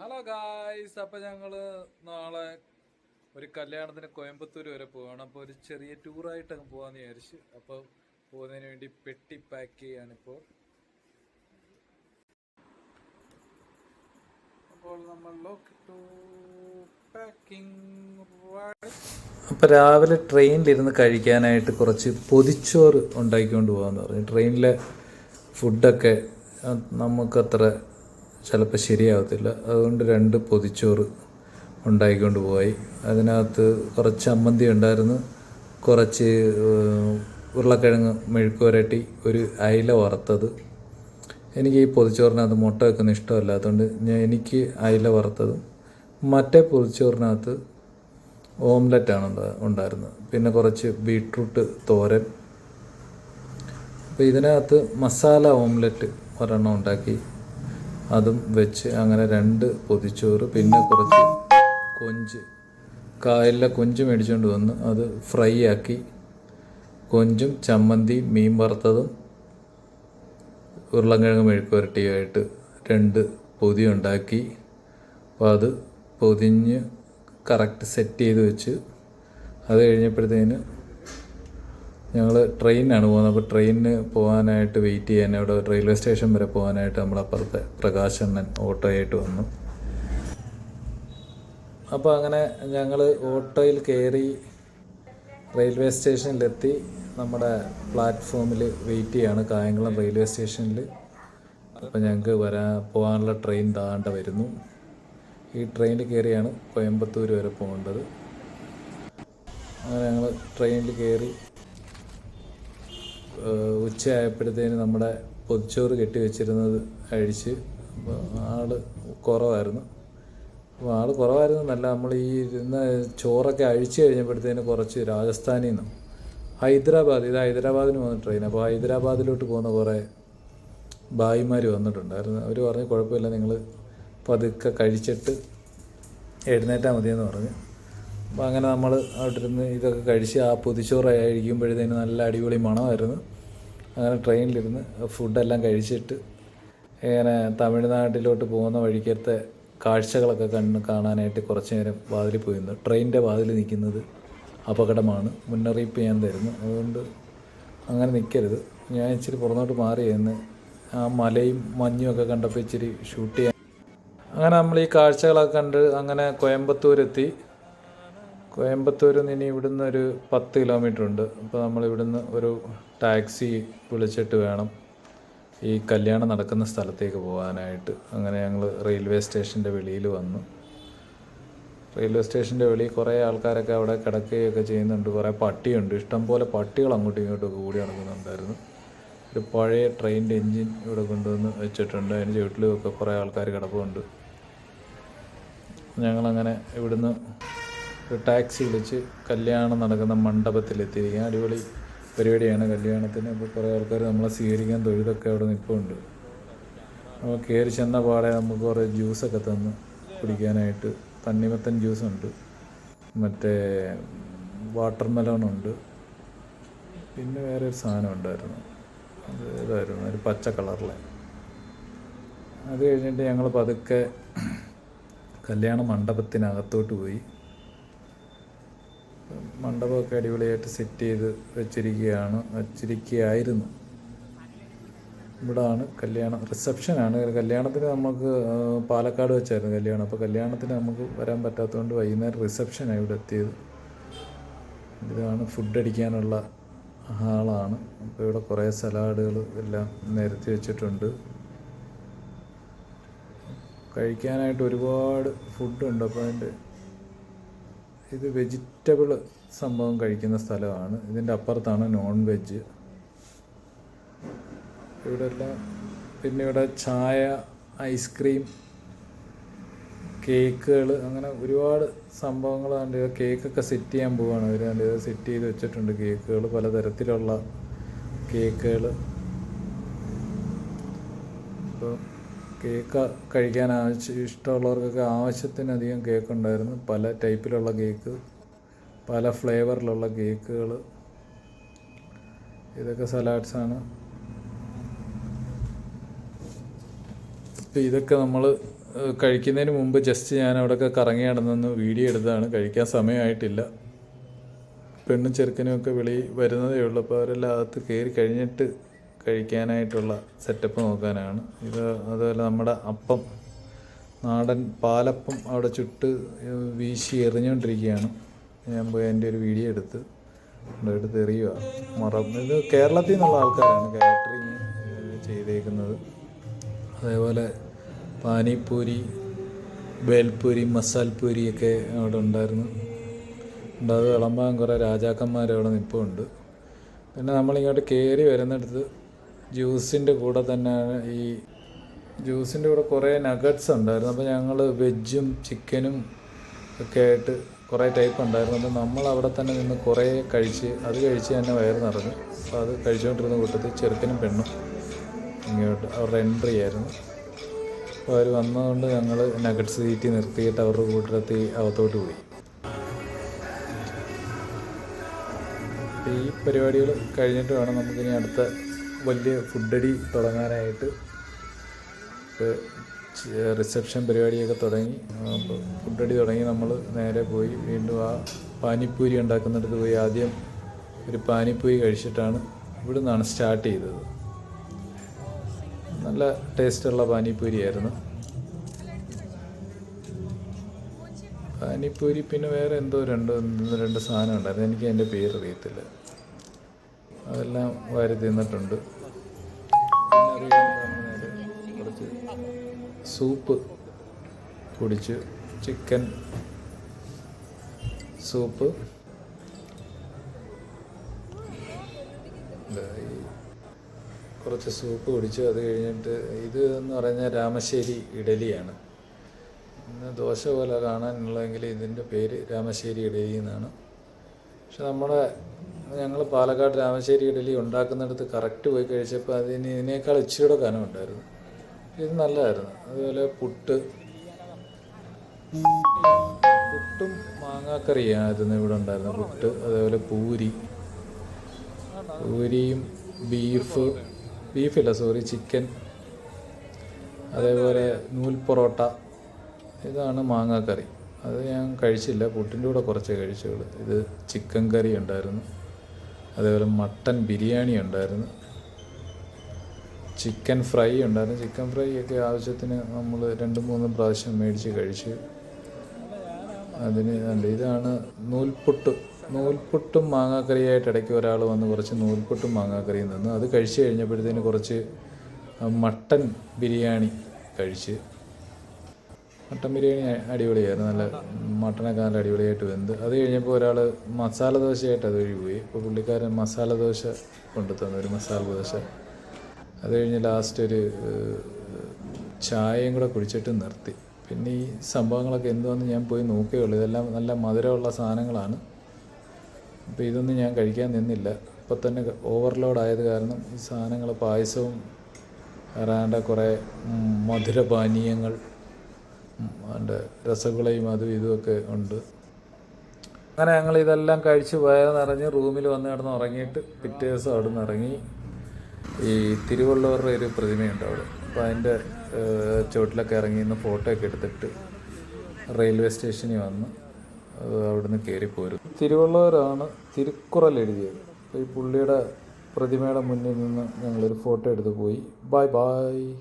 Hello guys അപ്പൊ ഞങ്ങൾ നാളെ ഒരു കല്യാണത്തിന് കോയമ്പത്തൂർ വരെ പോവാണ്. അപ്പൊ ഒരു ചെറിയ ടൂറായിട്ട് അങ്ങ് പോവാന്ന് വിചാരിച്ചു. അപ്പൊ പോകുന്നതിന് വേണ്ടി പെട്ടി പാക്ക് ചെയ്യാനിപ്പോൾ അപ്പോൾ നമ്മൾ പാക്കിംഗ് അപ്പോൾ രാവിലെ ട്രെയിനിലിരുന്ന് കഴിക്കാനായിട്ട് കുറച്ച് പൊതിച്ചോറ് ഉണ്ടാക്കിക്കൊണ്ട് പോകാമെന്ന് പറഞ്ഞു. ട്രെയിനിലെ ഫുഡൊക്കെ നമുക്കത്ര ചിലപ്പോൾ ശരിയാവത്തില്ല. അതുകൊണ്ട് രണ്ട് പൊതിച്ചോറ് ഉണ്ടാക്കിക്കൊണ്ട് പോയി. അതിനകത്ത് കുറച്ച് അമ്മന്തി ഉണ്ടായിരുന്നു. കുറച്ച് ഉരുളക്കിഴങ്ങ് മെഴുക്കുവരട്ടി ഒരു അയില വറുത്തത്. എനിക്ക് ഈ പൊതിച്ചോറിനകത്ത് മുട്ട വെക്കുന്ന ഇഷ്ടമല്ലാത്തതുകൊണ്ട് ഞാൻ എനിക്ക് അയില വറുത്തതും മറ്റേ പൊതിച്ചോറിനകത്ത് ഓംലെറ്റാണ് ഉണ്ടാ- ഉണ്ടായിരുന്നത്. പിന്നെ കുറച്ച് ബീട്രൂട്ട് തോരൻ. അപ്പോൾ ഇതിനകത്ത് മസാല ഓംലെറ്റ് ഒരെണ്ണം ഉണ്ടാക്കി. അതും വെച്ച് അങ്ങനെ രണ്ട് പൊതിച്ചോറ് പിന്നെ കുറച്ച് കൊഞ്ച്. കായലിലെ കൊഞ്ച് മേടിച്ചുകൊണ്ട് വന്ന് അത് ഫ്രൈ ആക്കി കൊഞ്ചും ചമ്മന്തി മീൻ വറുത്തതും ഉരുളക്കിഴങ്ങ് മെഴുക്കുവരട്ടിയായിട്ട് രണ്ട് പൊതി ഉണ്ടാക്കി. അപ്പോൾ അത് പൊതിഞ്ഞ് കറക്റ്റ് സെറ്റ് ചെയ്ത് വെച്ച് അത് കഴിഞ്ഞപ്പോഴത്തേന് ഞങ്ങൾ ട്രെയിനിനാണ് പോകുന്നത്. അപ്പോൾ ട്രെയിനിന് പോകാനായിട്ട് വെയിറ്റ് ചെയ്യാൻ അവിടെ റെയിൽവേ സ്റ്റേഷൻ വരെ പോകാനായിട്ട് നമ്മളപ്പുറത്തെ പ്രകാശണ്ണൻ ഓട്ടോയായിട്ട് വന്നു. അപ്പോൾ അങ്ങനെ ഞങ്ങൾ ഓട്ടോയിൽ കയറി റെയിൽവേ സ്റ്റേഷനിലെത്തി നമ്മുടെ പ്ലാറ്റ്ഫോമിൽ വെയിറ്റ് ചെയ്യാണ്. കായംകുളം റെയിൽവേ സ്റ്റേഷനിൽ അപ്പോൾ ഞങ്ങൾക്ക് വരാൻ പോകാനുള്ള ട്രെയിൻ താണ്ട വരുന്നു. ഈ ട്രെയിനിൽ കയറിയാണ് കോയമ്പത്തൂർ വരെ പോകേണ്ടത്. അങ്ങനെ ഞങ്ങൾ ട്രെയിനിൽ കയറി ഉച്ചയായപ്പോഴത്തേന് നമ്മുടെ പൊതിച്ചോറ് കെട്ടി വെച്ചിരുന്നത് അഴിച്ച് ആൾ കുറവായിരുന്നു. അപ്പോൾ ആൾ കുറവായിരുന്നു നല്ല നമ്മൾ ഈ ഇരുന്ന ചോറൊക്കെ അഴിച്ചു കഴിഞ്ഞപ്പോഴത്തേന് കുറച്ച് രാജസ്ഥാനിൽ നിന്നും ഹൈദരാബാദ് ഇത് ഹൈദരാബാദിന് പോകുന്ന ട്രെയിൻ അപ്പോൾ ഹൈദരാബാദിലോട്ട് പോകുന്ന കുറേ ഭായിമാർ വന്നിട്ടുണ്ടായിരുന്നു. അവർ പറഞ്ഞു കുഴപ്പമില്ല നിങ്ങൾ പതുക്കെ കഴിച്ചിട്ട് എഴുന്നേറ്റാൽ മതിയെന്ന് പറഞ്ഞു. അപ്പോൾ അങ്ങനെ നമ്മൾ അവിടെ ഇരുന്ന് ഇതൊക്കെ കഴിച്ച് ആ പൊതിച്ചോറ് കഴിക്കുമ്പോഴത്തേന് നല്ല അടിപൊളി മണമായിരുന്നു. അങ്ങനെ ട്രെയിനിലിരുന്ന് ഫുഡെല്ലാം കഴിച്ചിട്ട് ഇങ്ങനെ തമിഴ്നാട്ടിലോട്ട് പോകുന്ന വഴിക്കത്തെ കാഴ്ചകളൊക്കെ കണ്ണ് കാണാനായിട്ട് കുറച്ച് നേരം വാതിൽ പോയിരുന്നു. ട്രെയിനിന്റെ വാതിൽ നിൽക്കുന്നത് അപകടമാണ്. മുന്നറിയിപ്പ് ഞാൻ തരുന്നു. അതുകൊണ്ട് അങ്ങനെ നിൽക്കരുത്. ഞാൻ ഇച്ചിരി പുറന്നോട്ട് മാറി എന്ന് ആ മലയും മഞ്ഞും ഒക്കെ കണ്ടപ്പോൾ ഇച്ചിരി ഷൂട്ട് ചെയ്യാൻ അങ്ങനെ നമ്മൾ ഈ കാഴ്ചകളൊക്കെ കണ്ട് അങ്ങനെ കോയമ്പത്തൂരെത്തി. കോയമ്പത്തൂരിൽ നിന്ന് ഇനി ഇവിടുന്ന് ഒരു പത്ത് കിലോമീറ്റർ ഉണ്ട്. അപ്പോൾ നമ്മൾ ഇവിടുന്ന് ഒരു ടാക്സി വിളിച്ചിട്ട് വേണം ഈ കല്യാണം നടക്കുന്ന സ്ഥലത്തേക്ക് പോകാനായിട്ട്. അങ്ങനെ ഞങ്ങൾ റെയിൽവേ സ്റ്റേഷന്റെ വെളിയിൽ വന്നു. റെയിൽവേ സ്റ്റേഷന്റെ വെളിയിൽ കുറേ ആൾക്കാരൊക്കെ അവിടെ കിടക്കുകയൊക്കെ ചെയ്യുന്നുണ്ട്. കുറേ പട്ടിയുണ്ട്. ഇഷ്ടംപോലെ പട്ടികൾ അങ്ങോട്ടും ഇങ്ങോട്ടും കൂടി നടക്കുന്നുണ്ടായിരുന്നു. ഒരു പഴയ ട്രെയിനിന്റെ എൻജിൻ ഇവിടെ കൊണ്ടുവന്ന് വെച്ചിട്ടുണ്ട്. അതിന് ചുവട്ടിലും ഒക്കെ കുറേ ആൾക്കാർ കിടപ്പുണ്ട്. ഞങ്ങളങ്ങനെ ഇവിടുന്ന് ടാക്സി വിളിച്ച് കല്യാണം നടക്കുന്ന മണ്ഡപത്തിലെത്തിയിരിക്കുക അടിപൊളി പരിപാടിയാണ് കല്യാണത്തിന്. ഇപ്പോൾ കുറേ ആൾക്കാർ നമ്മളെ സ്വീകരിക്കാൻ തൊഴുതൊക്കെ അവിടെ നിൽപ്പുണ്ട്. അപ്പോൾ കയറി ചെന്ന പാടെ നമുക്ക് കുറേ ജ്യൂസൊക്കെ തന്ന് കുടിക്കാനായിട്ട് തണ്ണിമത്തൻ ജ്യൂസുണ്ട്. മറ്റേ വാട്ടർ മെലോണുണ്ട് പിന്നെ വേറെ ഒരു സാധനം ഉണ്ടായിരുന്നു. അത് ഏതായിരുന്നു? ഒരു പച്ച കളറിലെ. അത് കഴിഞ്ഞിട്ട് ഞങ്ങൾ പതുക്കെ കല്യാണ മണ്ഡപത്തിനകത്തോട്ട് പോയി. മണ്ഡപമൊക്കെ അടിപൊളിയായിട്ട് സെറ്റ് ചെയ്ത് വെച്ചിരിക്കുകയാണ് വെച്ചിരിക്കുകയായിരുന്നു. ഇവിടാണ് കല്യാണം റിസപ്ഷനാണ് കല്യാണത്തിന് നമുക്ക് പാലക്കാട് വെച്ചായിരുന്നു കല്യാണം. അപ്പോൾ കല്യാണത്തിന് നമുക്ക് വരാൻ പറ്റാത്തതുകൊണ്ട് വൈകുന്നേരം റിസപ്ഷനാണ് ഇവിടെ എത്തിയത്. ഇതാണ് ഫുഡ് അടിക്കാനുള്ള ഹാളാണ് അപ്പോൾ ഇവിടെ കുറേ സലാഡുകൾ എല്ലാം നിരത്തി വെച്ചിട്ടുണ്ട്. കഴിക്കാനായിട്ട് ഒരുപാട് ഫുഡുണ്ട് അപ്പോൾ അതിന്റെ ഇത് വെജിറ്റബിൾ സംഭവം കഴിക്കുന്ന സ്ഥലമാണ്. ഇതിന്റെ അപ്പുറത്താണ് നോൺ വെജ്. ഇവിടെ പിന്നെ ഇവിടെ ചായ ഐസ്ക്രീം കേക്കുകൾ അങ്ങനെ ഒരുപാട് സംഭവങ്ങൾ കണ്ട് കേക്കൊക്കെ സെറ്റ് ചെയ്യാൻ പോവുകയാണ് അവർ കണ്ട് സെറ്റ് ചെയ്ത് വെച്ചിട്ടുണ്ട് കേക്കുകൾ പലതരത്തിലുള്ള കേക്കുകൾ കേക്ക് കഴിക്കാൻ ആവശ്യം ഇഷ്ടമുള്ളവർക്കൊക്കെ ആവശ്യത്തിനധികം കേക്ക് ഉണ്ടായിരുന്നു പല ടൈപ്പിലുള്ള കേക്ക് പല ഫ്ലേവറിലുള്ള കേക്കുകൾ ഇതൊക്കെ സലാഡ്സാണ് അപ്പോൾ ഇതൊക്കെ നമ്മൾ കഴിക്കുന്നതിന് മുമ്പ് ജസ്റ്റ് ഞാൻ അവിടെയൊക്കെ കറങ്ങി നടന്നൊന്ന് വീഡിയോ എടുത്തതാണ്. കഴിക്കാൻ സമയമായിട്ടില്ല. പെണ്ണും ചെറുക്കനും ഒക്കെ വെളി വരുന്നതേ ഉള്ളൂ. അപ്പോൾ അവരെല്ലാം അകത്ത് കയറി കഴിഞ്ഞിട്ട് കഴിക്കാനായിട്ടുള്ള സെറ്റപ്പ് നോക്കാനാണ്. ഇത് അതുപോലെ നമ്മുടെ അപ്പം നാടൻ പാലപ്പം അവിടെ ചുട്ട് വീശി എറിഞ്ഞുകൊണ്ടിരിക്കുകയാണ് ഞാൻ പോയി എന്റെ ഒരു വീഡിയോ എടുത്ത് എടുത്ത് എറിയുക മറന്ന് ഇത് കേരളത്തിൽ നിന്നുള്ള ആൾക്കാരാണ് കാറ്ററിങ് ചെയ്തേക്കുന്നത്. അതേപോലെ പാനിപ്പൂരി ബേൽപൂരി മസാൽപൂരി ഒക്കെ അവിടെ ഉണ്ടായിരുന്നു. ഉണ്ട് അത് വിളമ്പാൻ കുറേ രാജാക്കന്മാർ അവിടെ നിൽപ്പുണ്ട് പിന്നെ നമ്മളിങ്ങോട്ട് കയറി വരുന്നിടത്ത് ജ്യൂസിന്റെ കൂടെ തന്നെ ഈ ജ്യൂസിന്റെ കൂടെ കുറേ നഗറ്റ്സ് ഉണ്ടായിരുന്നു. അപ്പോൾ ഞങ്ങൾ വെജും ചിക്കനും ഒക്കെ ആയിട്ട് കുറേ ടൈപ്പ് ഉണ്ടായിരുന്നു. അപ്പോൾ നമ്മൾ അവിടെ തന്നെ നിന്ന് കുറേ കഴിച്ച് അത് കഴിച്ച് തന്നെ വയറ് നിറഞ്ഞു. അപ്പോൾ അത് കഴിച്ചുകൊണ്ടിരുന്ന കൂട്ടത്തിൽ ചെറുക്കനും പെണ്ണും ഇങ്ങോട്ട് അവരുടെ എൻട്രി ആയിരുന്നു. അപ്പോൾ അവർ വന്നതുകൊണ്ട് ഞങ്ങൾ നഗറ്റ്സ് തീറ്റി നിർത്തിയിട്ട് അവരുടെ കൂട്ടത്തിൽ അകത്തോട്ട് പോയി. ഈ പരിപാടികൾ കഴിഞ്ഞിട്ട് വേണം നമുക്കിനി അടുത്ത വലിയ ഫുഡടി തുടങ്ങാനായിട്ട് റിസപ്ഷൻ പരിപാടിയൊക്കെ തുടങ്ങി. ഫുഡടി തുടങ്ങി നമ്മൾ നേരെ പോയി വീണ്ടും ആ പാനിപ്പൂരി ഉണ്ടാക്കുന്നിടത്ത് പോയി ആദ്യം ഒരു പാനിപ്പൂരി കഴിച്ചിട്ടാണ് ഇവിടെ നിന്നാണ് സ്റ്റാർട്ട് ചെയ്തത്. നല്ല ടേസ്റ്റുള്ള പാനിപ്പൂരി ആയിരുന്നു പാനിപ്പൂരി പിന്നെ വേറെ എന്തോ രണ്ട് രണ്ട് സാധനം ഉണ്ടായിരുന്നു. എനിക്ക് അതിന്റെ പേര് അറിയത്തില്ല അതെല്ലാം വാരി തിന്നിട്ടുണ്ട്. കുറച്ച് സൂപ്പ് കുടിച്ച് ചിക്കൻ സൂപ്പ്. കുറച്ച് സൂപ്പ് കുടിച്ചു അത് കഴിഞ്ഞിട്ട് ഇത് എന്ന് പറഞ്ഞാൽ രാമശ്ശേരി ഇഡലിയാണ്. ഇന്ന് ദോശ പോലെ കാണാനുള്ളതെങ്കിൽ ഇതിന്റെ പേര് രാമശ്ശേരി ഇഡലി എന്നാണ്. പക്ഷെ നമ്മുടെ ഞങ്ങൾ പാലക്കാട് രാമശ്ശേരി ഇഡലി ഉണ്ടാക്കുന്നിടത്ത് കറക്റ്റ് പോയി കഴിച്ചപ്പോൾ അതിന് ഇതിനേക്കാൾ ഇച്ചിരിയുടെ കനം ഉണ്ടായിരുന്നു. ഇത് നല്ലതായിരുന്നു. അതുപോലെ പുട്ട്. പുട്ടും മാങ്ങാക്കറിയായിരുന്നു ഇവിടെ ഉണ്ടായിരുന്നു പുട്ട് അതേപോലെ പൂരി. പൂരിയും ബീഫ്. ബീഫില്ല സോറി ചിക്കൻ അതേപോലെ നൂൽ പൊറോട്ട. ഇതാണ് മാങ്ങാക്കറി. അത് ഞാൻ കഴിച്ചില്ല. പുട്ടിന്റെ കൂടെ കുറച്ചേ കഴിച്ചുള്ളൂ. ഇത് ചിക്കൻ കറി ഉണ്ടായിരുന്നു. അതേപോലെ മട്ടൻ ബിരിയാണി ഉണ്ടായിരുന്നു. ചിക്കൻ ഫ്രൈ ഉണ്ടായിരുന്നു. ചിക്കൻ ഫ്രൈ ഒക്കെ ആവശ്യത്തിന് നമ്മൾ രണ്ട് മൂന്ന് പ്രാവശ്യം മേടിച്ച് കഴിച്ച് അതിന് ഇതാണ് നൂൽപുട്ട്. നൂൽപുട്ടും മാങ്ങാക്കറിയായിട്ട് ഇടയ്ക്ക് ഒരാൾ വന്ന് കുറച്ച് നൂൽപുട്ടും മാങ്ങാക്കറിയും തന്നു. അത് കഴിച്ച് കഴിഞ്ഞപ്പോഴത്തേന് കുറച്ച് മട്ടൻ ബിരിയാണി കഴിച്ച് മട്ടൻ ബിരിയാണി അടിപൊളിയായിരുന്നു. നല്ല മട്ടനൊക്കെ നല്ല അടിപൊളിയായിട്ട് വെന്ത്. അത് കഴിഞ്ഞപ്പോൾ ഒരാൾ മസാല ദോശയായിട്ട് അത് പോയി. അപ്പോൾ പുള്ളിക്കാരൻ മസാല ദോശ കൊണ്ടു തന്നു ഒരു മസാല ദോശ. അത് കഴിഞ്ഞ് ലാസ്റ്റ് ഒരു ചായയും കൂടെ കുടിച്ചിട്ട് നിർത്തി. പിന്നെ ഈ സംഭവങ്ങളൊക്കെ എന്തുവാന്ന് ഞാൻ പോയി നോക്കിയുള്ളൂ ഇതെല്ലാം നല്ല മധുരമുള്ള സാധനങ്ങളാണ്. അപ്പോൾ ഇതൊന്നും ഞാൻ കഴിക്കാൻ നിന്നില്ല. ഇപ്പോൾ തന്നെ ഓവർലോഡ് ആയത് കാരണം ഈ സാധനങ്ങൾ പായസവും വരാണ്ട കുറേ മധുരപാനീയങ്ങൾ അതിന്റെ രസഗുളയും അതും ഇതുമൊക്കെ ഉണ്ട്. അങ്ങനെ ഞങ്ങൾ ഇതെല്ലാം കഴിച്ച് വയറ് റൂമിൽ വന്ന് കിടന്ന് ഉറങ്ങിയിട്ട് പിറ്റേ ദിവസം അവിടെ നിന്ന് ഇറങ്ങി. ഈ തിരുവള്ളുവരുടെ ഒരു പ്രതിമയുണ്ട് അവിടെ. അപ്പോൾ അതിന്റെ ചുവട്ടിലൊക്കെ ഇറങ്ങി നിന്ന് ഫോട്ടോ ഒക്കെ എടുത്തിട്ട് റെയിൽവേ സ്റ്റേഷനിൽ വന്ന് അവിടുന്ന് കയറി പോരും തിരുവള്ളുവരാണ് തിരുക്കുറൽ എഴുതിയത്. അപ്പോൾ ഈ പുള്ളിയുടെ പ്രതിമയുടെ മുന്നിൽ നിന്ന് ഞങ്ങളൊരു ഫോട്ടോ എടുത്ത് പോയി. Bye bye